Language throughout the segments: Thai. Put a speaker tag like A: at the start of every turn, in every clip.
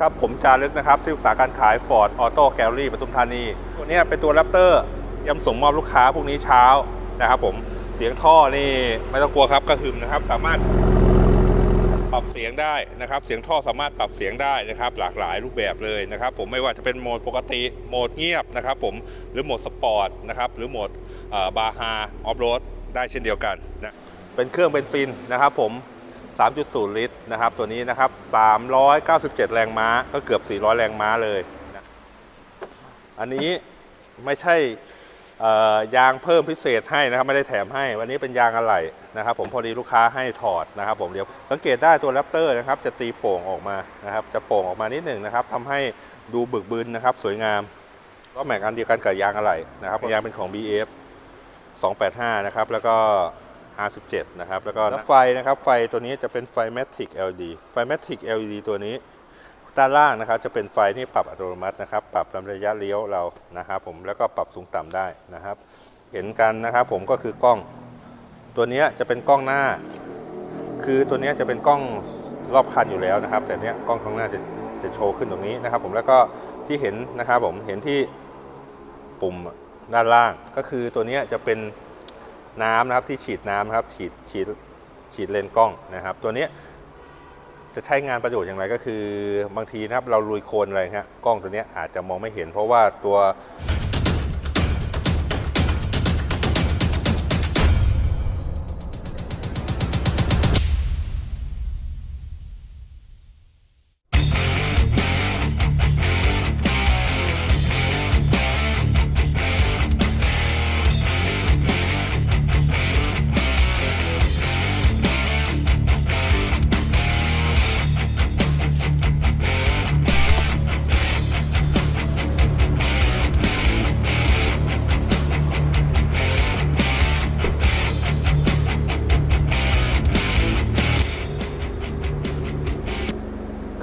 A: ครับผมจารึกนะครับที่ปรึกษาการขาย Ford Auto Gallery ปทุมธานี ตัวนี้เป็นตัว Raptor ยำส่งมอบลูกค้าพรุ่งนี้เช้านะครับผมเสียงท่อนี่ไม่ต้องกลัวครับกระหึ่มนะครับ สามารถปรับเสียงได้นะครับ เสียงท่อสามารถปรับเสียงได้นะครับ หลากหลายรูปแบบเลยนะครับ ผมไม่ว่าจะเป็นโหมดปกติโหมดเงียบนะครับ ผมหรือโหมดสปอร์ตนะครับหรือโหมดบาฮาออฟโรดได้เช่นเดียวกันนะเป็นเครื่องเบนซินนะครับ ผม 3.0 ลิตรนะครับ ตัวนี้นะครับ 397 แรงม้าก็เกือบ 400 แรงม้าเลยนะอันนี้ไม่ใช่ยางเพิ่มพิเศษให้นะครับไม่ได้แถมให้ วันนี้เป็นยางอะไหล่นะครับ ผมพอดีลูกค้าให้ถอดนะครับผมเดี๋ยวสังเกตได้ตัวแรปเตอร์นะครับ จะตีโป่งออกมานะครับ จะโป่งออกมานิดหนึ่งนะครับทำให้ดูบึกบึนนะครับ สวยงามก็แม็กอันเดียวกันกับยางอะไหล่นะครับยางเป็นของ BF 285 นะครับ แล้วก็ R17 นะครับ แล้วก็ไฟนะครับ ไฟตัวนี้จะเป็นไฟ Matic LED ไฟ Matic LED ตัวนี้ ด้านล่างนะครับ จะเป็นไฟที่ปรับอัตโนมัตินะครับ ปรับตามระยะเลี้ยวเรานะครับผม แล้วก็ปรับสูงต่ำได้นะครับ เห็นกันนะครับผมก็คือกล้อง ตัวนี้จะเป็นกล้องหน้า คือตัวนี้จะเป็นกล้องรอบคันอยู่แล้วนะครับ แต่เนี้ยกล้องข้างหน้าจะจะโชว์ขึ้นตรงนี้นะครับ ผม แล้วก็ที่เห็นนะครับผม เห็นที่ปุ่มด้านล่าง ก็คือตัวเนี้ยจะเป็น น้ำนะครับที่ฉีดน้ำนะครับฉีดฉีดฉีดเลนส์กล้องนะครับ ตัวนี้จะใช้งานประโยชน์อย่างไรก็คือบางทีนะครับเราลุยโคลนอะไรฮะกล้องตัวนี้อาจจะมองไม่เห็น เพราะว่าตัว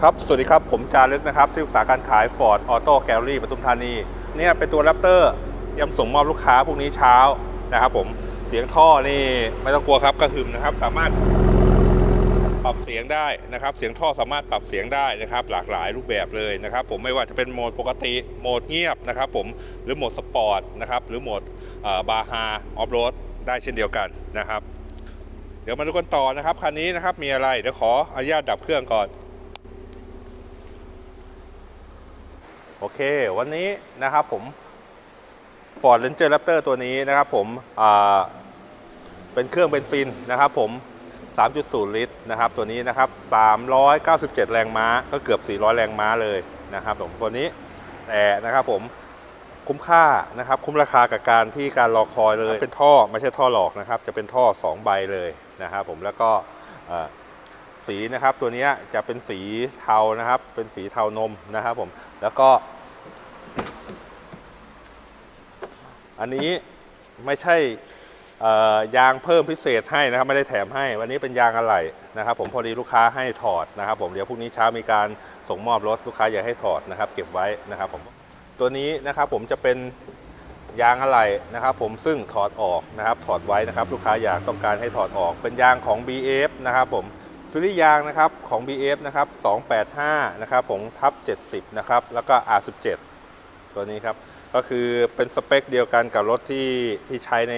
A: ครับ สวัสดีครับ ผมจารึกนะครับ ที่ปรึกษาการขาย Ford Auto Gallery ปทุมธานี เนี่ยเป็นตัว Raptor ยำส่งมอบลูกค้าพรุ่งนี้เช้านะครับผม เสียงท่อนี่ไม่ต้องกลัวครับกระหึ่มนะครับ สามารถปรับเสียงได้นะครับ เสียงท่อสามารถปรับเสียงได้นะครับ หลากหลายรูปแบบเลยนะครับ ผมไม่ว่าจะเป็นโหมดปกติโหมดเงียบนะครับ ผมหรือโหมดสปอร์ตนะครับหรือโหมดบาฮาออฟโรดได้เช่นเดียวกันนะครับ เดี๋ยวมาดูกันต่อนะครับคันนี้นะครับมีอะไรเดี๋ยวขออนุญาตดับเครื่องก่อน โอเค วันนี้นะครับผม Ford Ranger Raptor ตัวนี้นะครับผมเป็นเครื่องเบนซินนะครับผม 3.0 ลิตรนะครับตัวนี้นะครับ 397 แรงม้าก็เกือบ 400 แรงม้าเลยนะครับผมตัวนี้แต่นะครับผมคุ้มค่านะครับคุ้มราคากับการที่การรอคอยเลยเป็นท่อไม่ใช่ท่อหลอกนะครับ จะเป็นท่อ 2 ใบเลยนะครับผมแล้วก็สีนะครับตัวนี้จะเป็นสีเทานะครับ เป็นสีเทานมนะครับผมแล้วก็ อันนี้ไม่ใช่ยางเพิ่มพิเศษให้นะครับไม่ได้แถมให้ วันนี้เป็นยางอะไหล่นะครับ ผมพอดีลูกค้าให้ถอดนะครับ ผมเดี๋ยวพรุ่งนี้เช้ามีการส่งมอบรถลูกค้าอยากให้ถอดนะครับ เก็บไว้นะครับผมตัวนี้นะครับผมจะเป็นยางอะไหล่นะครับผมซึ่งถอดออกนะครับ ถอดไว้นะครับ ลูกค้าอยากต้องการให้ถอดออก เป็นยางของ BF นะครับผมซีรีส์ยางนะครับของ BF นะครับ285นะครับผมทับ70นะครับแล้วก็ R17 ตัวนี้ครับ ก็คือเป็นสเปคเดียวกันกับรถที่ที่ใช้ใน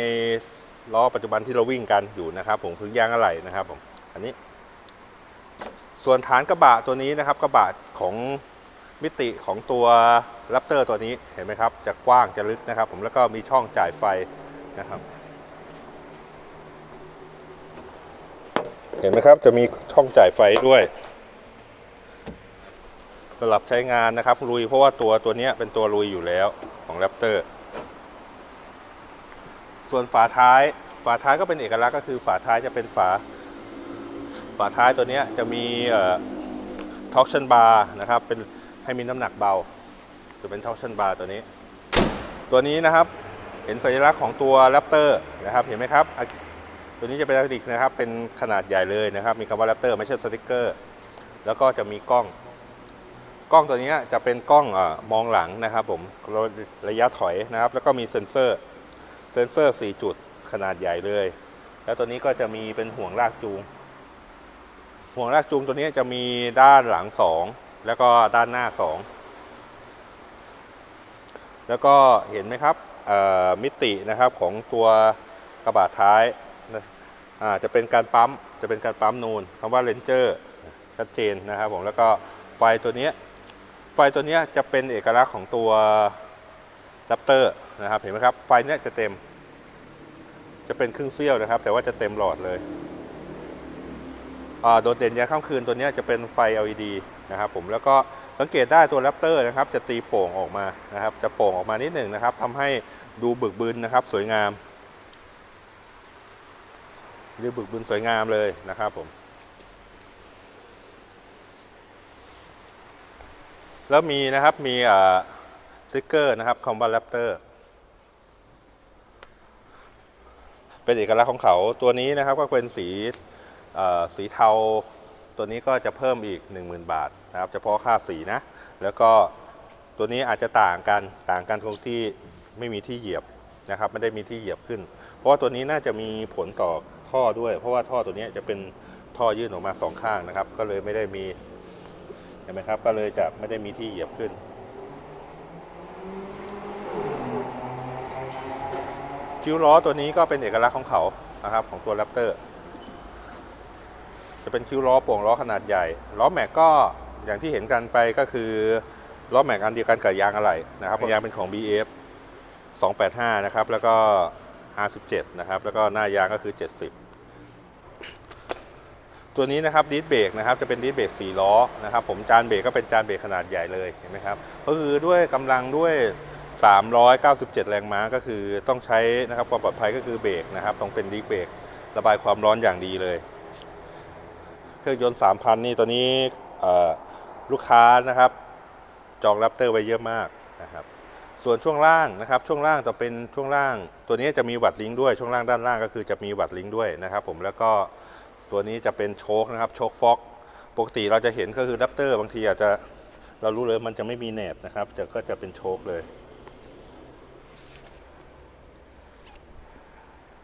A: ล้อปัจจุบันที่เราวิ่งกันอยู่นะครับ ผมคือยางอะไหล่นะครับผมอันนี้ ส่วนฐานกระบะตัวนี้นะครับกระบะของมิติของตัวแรปเตอร์ตัวนี้เห็นไหมครับ จะกว้างจะลึกนะครับ ผมแล้วก็มีช่องจ่ายไฟนะครับ เห็นไหมครับจะมีช่องจ่ายไฟด้วยสำหรับใช้งานนะครับลุยเพราะว่าตัวตัวนี้เป็นตัวลุยอยู่แล้ว ของแรปเตอร์ส่วนฝาท้ายฝาท้ายก็เป็นเอกลักษณ์ก็คือฝาท้ายจะเป็นฝา ฝาท้ายตัวนี้จะมีท็อกชันบาร์นะครับเป็นให้มีน้ำหนักเบา จะเป็นท็อกชันบาร์ตัวนี้ ตัวนี้นะครับเห็นสัญลักษณ์ของตัวแรปเตอร์นะครับเห็นไหมครับตัวนี้จะเป็นอะคริลิกนะครับเป็นขนาดใหญ่เลยนะครับ มีคำว่าแรปเตอร์ไม่ใช่สติกเกอร์ แล้วก็จะมีกล้อง กล้องตัวนี้จะเป็นกล้องอมองหลังนะครับผมระยะถอยนะครับ แล้วก็มีเซ็นเซอร์เซ็นเซอร์ 4 จุดขนาดใหญ่เลย แล้วตัวนี้ก็จะมีเป็นห่วงลากจูง ห่วงลากจูงตัวนี้จะมีด้านหลังแล้วก็ด้านหน้า 2 แล้วก็เห็นไหมครับมิตินะครับของตัวกระบะท้ายะจะเป็นการปั๊มจะเป็นการปั๊มนูนคำว่าเลนเจอร์ชัดเจนนะครับผมแล้วก็ไฟตัวนี้ ไฟตัวนี้จะเป็นเอกลักษณ์ของตัวดัปเตอร์นะครับ เห็นไหมครับ ไฟเนี้ยจะเต็ม จะเป็นครึ่งเสี้ยวนะครับ แต่ว่าจะเต็มหลอดเลยอ่าโดดเด่นยามค่ำคืนตัวนี้จะเป็นไฟ LED นะครับผมแล้วก็สังเกตได้ตัวแรปเตอร์นะครับ จะตีโป่งออกมานะครับ จะโป่งออกมานิดหนึ่งนะครับทำให้ดูบึกบึนนะครับ สวยงามดูบึกบึนสวยงามเลยนะครับผม แล้วมีนะครับมีอ่าสติกเกอร์นะครับคอมบ a แรปเตอร์เป็นเอกลักษณ์ของเขาตัวนี้นะครับก็เป็นสีสีเทา ตัวนี้ก็จะเพิ่มอีก 10,000 บาทนะครับเฉพาะค่าสีนะ แล้วก็ตัวนี้อาจจะต่างกันต่างกันตรงที่ไม่มีที่เหยียบนะครับไม่ได้มีที่เหยียบขึ้น เพราะว่าตัวนี้น่าจะมีผลต่อท่อด้วย เพราะว่าท่อตัวนี้จะเป็นท่อยื่นออกมาสองข้างนะครับ ก็เลยไม่ได้มี เห็นไหมครับ ก็เลยจะไม่ได้มีที่เหยียบขึ้น คิ้วล้อตัวนี้ก็เป็นเอกลักษณ์ของเขานะครับ ของตัวแรปเตอร์จะเป็นคิ้วล้อโป่งล้อขนาดใหญ่ ล้อแม็กก็อย่างที่เห็นกันไปก็คือล้อแม็กอันเดียวกันกับยางอะไหล่นะครับยางเป็นของ BF 285 นะครับ แล้วก็57นะครับ แล้วก็หน้ายางก็คือ 70 ตัวนี้นะครับดิสเบรกนะครับจะเป็นดิสเบรก4ล้อนะครับผมจานเบรกก็เป็นจานเบรกขนาดใหญ่เลยเห็นไหมครับก็คือด้วยกำลังด้วย 397 แรงม้าก็คือต้องใช้นะครับความปลอดภัยก็คือเบรกนะครับต้องเป็นดิสเบรกระบายความร้อนอย่างดีเลย เครื่องยนต์3,000นี่ตัวนี้ลูกค้านะครับ จองแรปเตอร์ไว้เยอะมากนะครับส่วนช่วงล่างนะครับช่วงล่างจะเป็นช่วงล่าง ตัวนี้จะมีวัดลิงด้วยช่วงล่างด้านล่างก็คือจะมีวัดลิงด้วยนะครับ ผมแล้วก็ ตัวนี้จะเป็นโชคนะครับ โชคฟอกปกติเราจะเห็นก็คือแรปเตอร์บางทีอาจจะเรารู้เลยมันจะไม่มีแหนบนะครับจะก็จะเป็นโชคเลย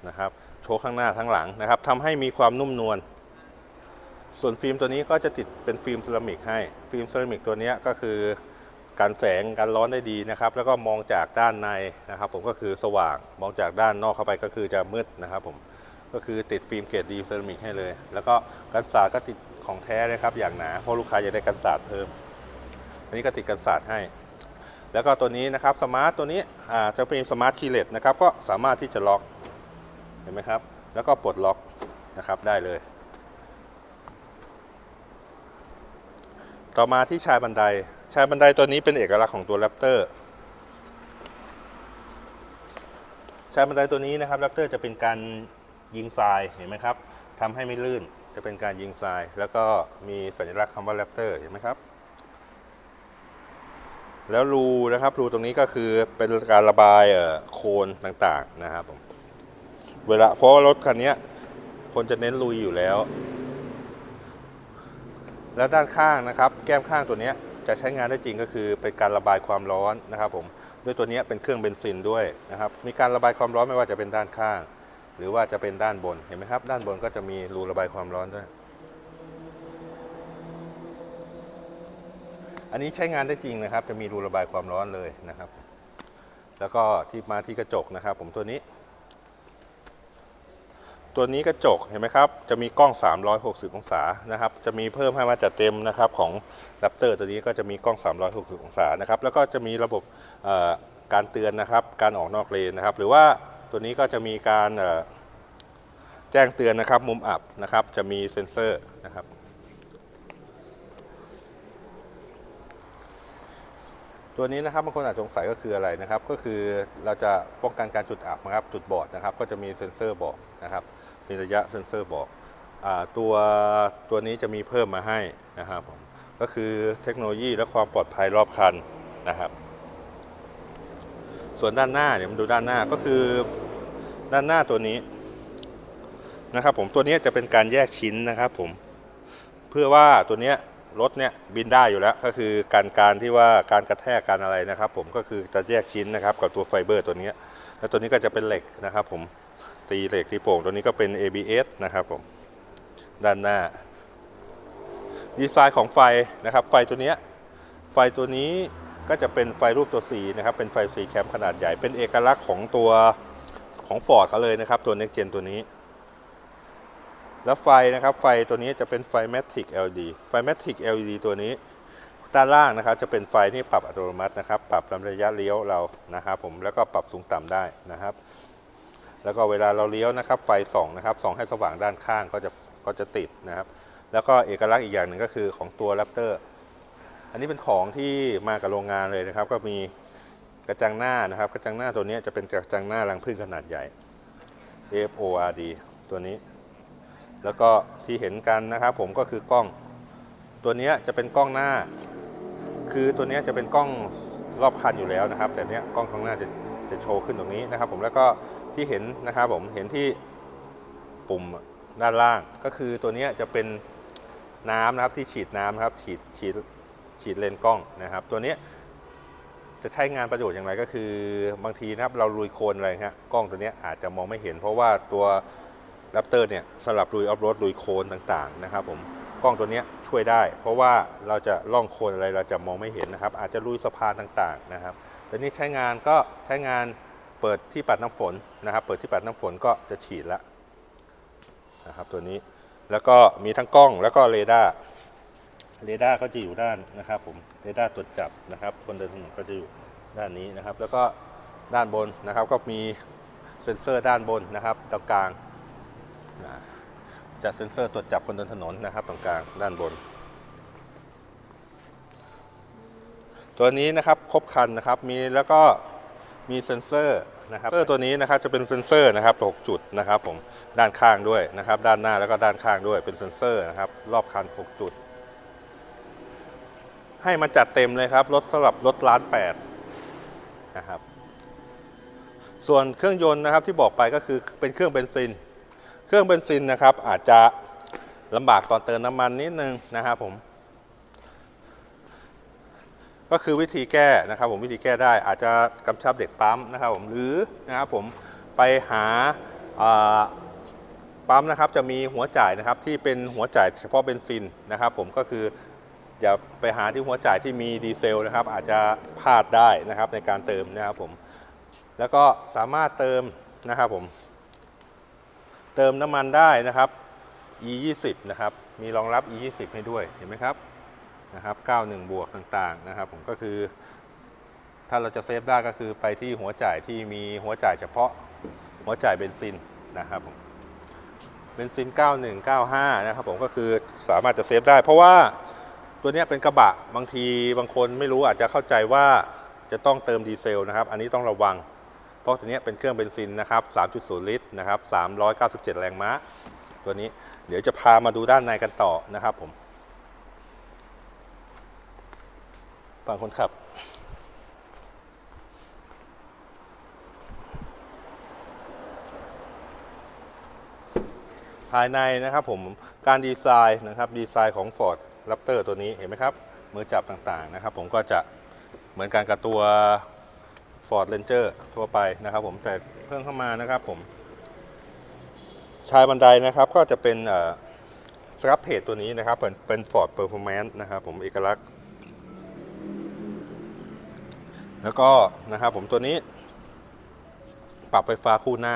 A: นะครับโชคข้างหน้าทั้งหลังนะครับทำให้มีความนุ่มนวลส่วนฟิล์มตัวนี้ก็จะติดเป็นฟิล์มเซรามิกให้ฟิล์มเซรามิกตัวนี้ก็คือการแสงการร้อนได้ดีนะครับ แล้วก็มองจากด้านในนะครับ ผมก็คือสว่างมองจากด้านนอกเข้าไปก็คือจะมืดนะครับผม ก็คือติดฟิล์มเกรดดีเซรามิกให้เลย แล้วก็กันศาสตร์ก็ติดของแท้นะครับอย่างหนาเพราะลูกค้าจะได้กันศาสตร์เพิ่ม อันนี้ก็ติดกันศาสตร์ให้ แล้วก็ตัวนี้นะครับสมาร์ทตัวนี้จะเป็นสมาร์ทคีย์เลสนะครับก็สามารถที่จะล็อกเห็นไหมครับ แล้วก็ปลดล็อกนะครับได้เลย ต่อมาที่ชายบันได ชายบันไดตัวนี้เป็นเอกลักษณ์ของตัวแรปเตอร์ชายบันไดตัวนี้นะครับแรปเตอร์จะเป็นการ ยิงทรายเห็นไหมครับทำให้ไม่ลื่นจะเป็นการยิงทราย แล้วก็มีสัญลักษณ์คำว่าแรปเตอร์เห็นไหมครับ แล้วรูนะครับรูตรงนี้ก็คือเป็นการระบายโคลนต่างๆนะครับผมเวลาเพราะว่ารถคันนี้คนจะเน้นลุยอยู่แล้ว แล้วด้านข้างนะครับ แก้มข้างตัวนี้จะใช้งานได้จริงก็คือเป็นการระบายความร้อนนะครับผมด้วยตัวนี้เป็นเครื่องเบนซินด้วยนะครับ มีการระบายความร้อนไม่ว่าจะเป็นด้านข้าง หรือว่าจะเป็นด้านบนเห็นไหมครับ ด้านบนก็จะมีรูระบายความร้อนด้วย อันนี้ใช้งานได้จริงนะครับ จะมีรูระบายความร้อนเลยนะครับ แล้วก็ที่มาที่กระจกนะครับ ผมตัวนี้ ตัวนี้กระจกเห็นไหมครับ จะมีกล้อง 360 องศานะครับ จะมีเพิ่มให้มาจัดเต็มนะครับของแรปเตอร์ตัวนี้ก็จะมีกล้อง 360 องศานะครับ แล้วก็จะมีระบบการเตือนนะครับ การออกนอกเลนนะครับ หรือว่า ตัวนี้ก็จะมีการแจ้งเตือนนะครับ มุมอับนะครับ จะมีเซ็นเซอร์นะครับ ตัวนี้นะครับบางคนอาจสงสัยก็คืออะไรนะครับ ก็คือเราจะป้องกันการจุดอับนะครับ จุดบอดนะครับ ก็จะมีเซ็นเซอร์บอกนะครับ มีระยะเซ็นเซอร์บอกอตัวตัวนี้จะมีเพิ่มมาให้นะครับผมก็คือเทคโนโลยีและความปลอดภัยรอบคันนะครับ ส่วนด้านหน้าเนี่ยมาดูด้านหน้าก็คือ ด้านหน้าตัวนี้นะครับผมตัวนี้จะเป็นการแยกชิ้นนะครับผมเพื่อว่าตัวนี้รถเนี่ยบินได้อยู่แล้วก็คือการการที่ว่าการกระแทกการอะไรนะครับ ผมก็คือจะแยกชิ้นนะครับกับตัวไฟเบอร์ตัวนี้แล้วตัวนี้ก็จะเป็นเหล็กนะครับ ผมตีเหล็กตีโป่งตัวนี้ก็เป็น ABS นะครับผมด้านหน้า ดีไซน์ของไฟนะครับ ไฟตัวนี้ไฟตัวนี้ก็จะเป็นไฟรูปตัว C นะครับเป็นไฟ C แคมขนาดใหญ่เป็นเอกลักษณ์ของตัว ของ Ford เขาเลยนะครับ ตัว Next Gen ตัวนี้ แล้วไฟนะครับ ไฟตัวนี้จะเป็นไฟ Matic LED ไฟ Matic LED ตัวนี้ ด้านล่างนะครับ จะเป็นไฟที่ปรับอัตโนมัตินะครับ ปรับตามระยะเลี้ยวเรานะครับ ผม แล้วก็ปรับสูงต่ำได้นะครับ แล้วก็เวลาเราเลี้ยวนะครับ ไฟส่องนะครับ ส่องให้สว่างด้านข้างก็จะก็จะติดนะครับ แล้วก็เอกลักษณ์อีกอย่างหนึ่งก็คือของตัว Raptor อันนี้เป็นของที่มากับโรงงานเลยนะครับ ก็มี กระจังหน้านะครับ กระจังหน้าตัวนี้จะเป็นกระจังหน้ารังผึ้งขนาดใหญ่ FORD ตัวนี้ แล้วก็ที่เห็นกันนะครับผมก็คือกล้อง ตัวนี้จะเป็นกล้องหน้า คือตัวนี้จะเป็นกล้องรอบคันอยู่แล้วนะครับ แต่เนี้ยกล้องข้างหน้าจะจะโชว์ขึ้นตรงนี้นะครับ ผมแล้วก็ที่เห็นนะครับผมเห็นที่ปุ่มด้านล่างก็คือตัวนี้จะเป็นน้ำนะครับที่ฉีดน้ำนะครับฉีดฉีดฉีดเลนกล้องนะครับ ตัวนี้ จะใช้งานประโยชน์อย่างไรก็คือบางทีนะครับเราลุยโคลนอะไรฮะกล้องตัวนี้อาจจะมองไม่เห็น เพราะว่าตัวแรปเตอร์เนี่ยสำหรับลุยออฟโรดลุยโคลนต่างๆนะครับผมกล้องตัวนี้ช่วยได้ เพราะว่าเราจะล่องโคลนอะไรเราจะมองไม่เห็นนะครับ อาจจะลุยสะพานต่างๆนะครับตัวนี้ใช้งานก็ใช้งานเปิดที่ปัดน้ำฝนนะครับ เปิดที่ปัดน้ำฝนก็จะฉีดแล้วนะครับตัวนี้แล้วก็มีทั้งกล้องแล้วก็เรดาร์ เรดาร์ก็จะอยู่ด้านนะครับผมเรดาร์ตรวจจับนะครับคนเดินถนนก็จะอยู่ด้านนี้นะครับ แล้วก็ด้านบนนะครับก็มีเซ็นเซอร์ด้านบนนะครับตรงกลางนะจะเซ็นเซอร์ตรวจจับคนเดินถนนนะครับตรงกลางด้านบน ตัวนี้นะครับครบคันนะครับมีแล้วก็มีเซ็นเซอร์นะครับเซนเซอร์ตัวนี้นะครับจะเป็นเซ็นเซอร์นะครับ6จุดนะครับผมด้านข้างด้วยนะครับ ด้านหน้าแล้วก็ด้านข้างด้วยเป็นเซ็นเซอร์นะครับรอบคัน 6 จุด ให้มันจัดเต็มเลยครับ รถสำหรับรถล้านแปดนะครับ ส่วนเครื่องยนต์นะครับที่บอกไปก็คือเป็นเครื่องเบนซิน เครื่องเบนซินนะครับ อาจจะลำบากตอนเติมน้ำมันนิดนึงนะครับผม ก็คือวิธีแก้นะครับ ผมวิธีแก้ได้อาจจะกำชับเด็กปั๊มนะครับ ผมหรือนะครับผมไปหาาปั๊มนะครับจะมีหัวจ่ายนะครับที่เป็นหัวจ่ายเฉพาะเบนซินนะครับ ผมก็คือ อย่าไปหาที่หัวจ่ายที่มีดีเซลนะครับ อาจจะพลาดได้นะครับในการเติมนะครับผม แล้วก็สามารถเติมนะครับผม เติมน้ำมันได้นะครับ e 2 0นะครับ มีรองรับ e 2 0ให้ด้วย เห็นไหมครับ นะครับ 91 บวกต่างๆนะครับ ผมก็คือ ถ้าเราจะเซฟได้ก็คือไปที่หัวจ่ายที่มีหัวจ่ายเฉพาะหัวจ่ายเบนซินนะครับผมเบนซิน 91 95 นะครับผมก็คือสามารถจะเซฟได้ เพราะว่า ตัวนี้เป็นกระบะบางทีบางคนไม่รู้อาจจะเข้าใจว่าจะต้องเติมดีเซลนะครับ อันนี้ต้องระวัง เพราะตัวนี้เป็นเครื่องเบนซินนะครับ 3.0 ลิตรนะครับ 397 แรงม้า ตัวนี้เดี๋ยวจะพามาดูด้านในกันต่อนะครับผมฝั่งคนขับ ภายในนะครับผมการดีไซน์นะครับดีไซน์ของ Ford Raptor ตัวนี้เห็นไหมครับ มือจับต่างๆนะครับ ผมก็จะเหมือนกันกับตัว Ford Ranger ทั่วไปนะครับผมแต่เพิ่มเข้ามานะครับผม ชายบันไดนะครับก็จะเป็นสครับเพจตัวนี้นะครับ เป็นเป็น Ford Performance นะครับผมเอกลักษณ์ แล้วก็นะครับผมตัวนี้ ปรับไฟฟ้าคู่หน้า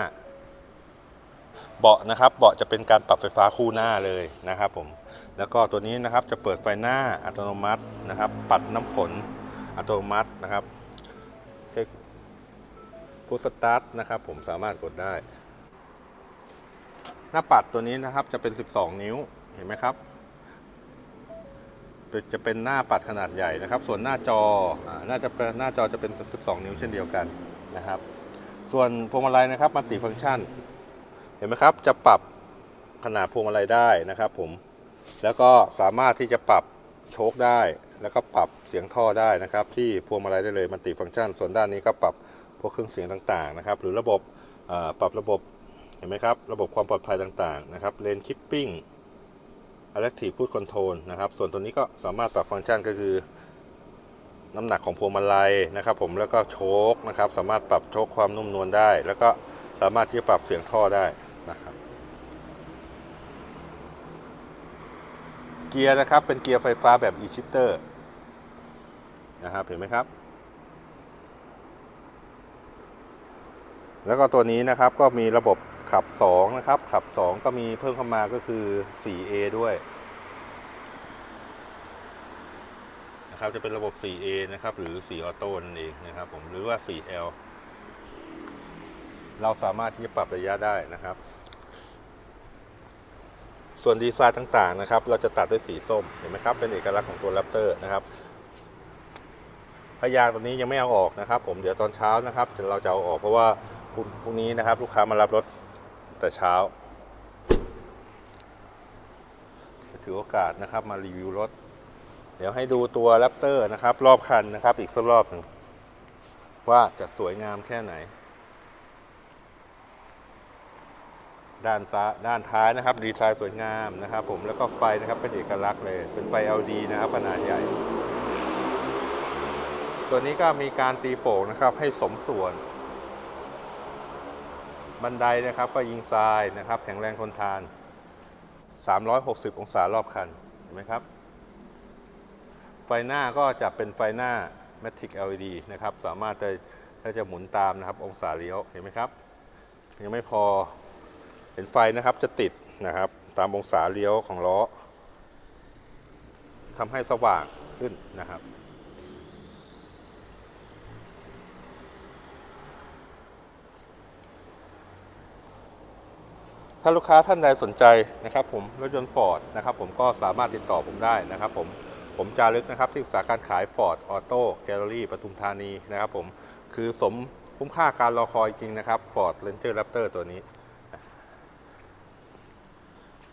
A: เบาะนะครับเบาะจะเป็นการปรับไฟฟ้าคู่หน้าเลยนะครับผมแล้วก็ตัวนี้นะครับจะเปิดไฟหน้าอัตโนมัตินะครับ ปัดน้ำฝนอัตโนมัตินะครับพุทสตาร์ทนะครับผมสามารถกดได้ หน้าปัดตัวนี้นะครับจะเป็น 12 นิ้วเห็นไหมครับ จะเป็นหน้าปัดขนาดใหญ่นะครับ ส่วนหน้าจอน่าจะเป็นหน้าจอจะเป็น 12 นิ้วเช่นเดียวกันนะครับ ส่วนพวงมาลัยนะครับมัลติฟังก์ชัน เห็นไหมครับ จะปรับขนาดพวงมาลัยได้นะครับผม แล้วก็สามารถที่จะปรับโชคได้ แล้วก็ปรับเสียงท่อได้นะครับ ที่พวงมาลัยได้เลยมันติฟังก์ชัน ส่วนด้านนี้ก็ปรับพวกเครื่องเสียงต่างๆนะครับ หรือระบบปรับระบบเห็นไหมครับ ระบบความปลอดภัยต่างๆนะครับเลนคิปปิ้ง Electric Cruise Control นะครับ ส่วนตัวนี้ก็สามารถปรับฟังก์ชันก็คือ น้ำหนักของพวงมาลัยนะครับ ผมแล้วก็โชคนะครับ สามารถปรับโชคความนุ่มนวลได้ แล้วก็สามารถที่จะปรับเสียงท่อได้ นะครับ เกียร์นะครับเป็นเกียร์ไฟฟ้าแบบ e-shifter นะครับเห็นไหมครับ แล้วก็ตัวนี้นะครับก็มีระบบขับ 2 นะครับ ขับ 2 ก็มีเพิ่มเข้ามาก็คือ 4A ด้วยนะครับจะเป็นระบบ 4A นะครับ หรือ 4 ออโต้นั่นเองนะครับผมหรือว่า 4L เราสามารถที่จะปรับระยะได้นะครับ ส่วนดีไซน์ต่างๆนะครับ เราจะตัดด้วยสีส้มเห็นไหมครับ เป็นเอกลักษณ์ของตัวแรปเตอร์นะครับพยางตัวนี้ยังไม่เอาออกนะครับ ผมเดี๋ยวตอนเช้านะครับเราจะเอาออกเพราะว่าพรุ่งนี้นะครับ ลูกค้ามารับรถแต่เช้าถือโอกาสนะครับมารีวิวรถ เดี๋ยวให้ดูตัวแรปเตอร์นะครับ รอบคันนะครับ อีกสักรอบหนึ่งว่าจะสวยงามแค่ไหน ด้านซ้ายด้านท้ายนะครับ ดีไซน์สวยงามนะครับ ผมแล้วก็ไฟนะครับเป็นเอกลักษณ์เลย เป็นไฟ LED นะครับขนาดใหญ่ ตัวนี้ก็มีการตีโป่งนะครับให้สมส่วน บันไดนะครับก็ยิงทรายนะครับแข็งแรงทนทาน 360 องศารอบคันเห็นไหมครับ ไฟหน้าก็จะเป็นไฟหน้า Matic LED นะครับ สามารถจะถ้าจะหมุนตามนะครับ องศาเลี้ยวเห็นไหมครับ ยังไม่พอ เห็นไฟนะครับจะติดนะครับ ตามองศาเลี้ยวของล้อทำให้สว่างขึ้นนะครับถ้าลูกค้าท่านใดสนใจนะครับผมรถยนต์ฟอร์ดนะครับผมก็สามารถติดต่อผมได้นะครับผมผมจารึกนะครับที่ปรึกษาการขาย Ford Auto Gallery ปทุมธานีนะครับผมคือสมคุ้มค่าการรอคอยจริงนะครับ Ford Ranger Raptor ตัวนี้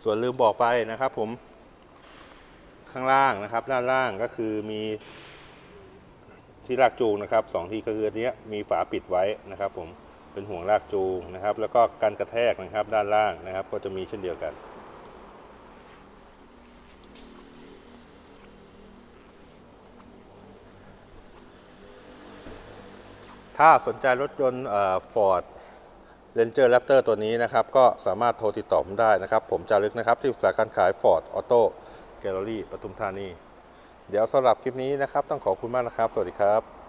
A: ส่วนลืมบอกไปนะครับผมข้างล่างนะครับด้านล่างก็คือมีที่ลากจูงนะครับสองที่ก็คือเนี้ยมีฝาปิดไว้นะครับ ผมเป็นห่วงลากจูงนะครับ แล้วก็กันกระแทกนะครับด้านล่างนะครับ ก็จะมีเช่นเดียวกันถ้าสนใจรถยนต์ฟอร์ด Ranger Raptor ตัวนี้นะครับ ก็สามารถโทรติดต่อผมได้นะครับ ผมจารึกนะครับ ที่ปรึกษาการขาย Ford Auto Gallery ปทุมธานี เดี๋ยวสำหรับคลิปนี้นะครับ ต้องขอบคุณมากนะครับ สวัสดีครับ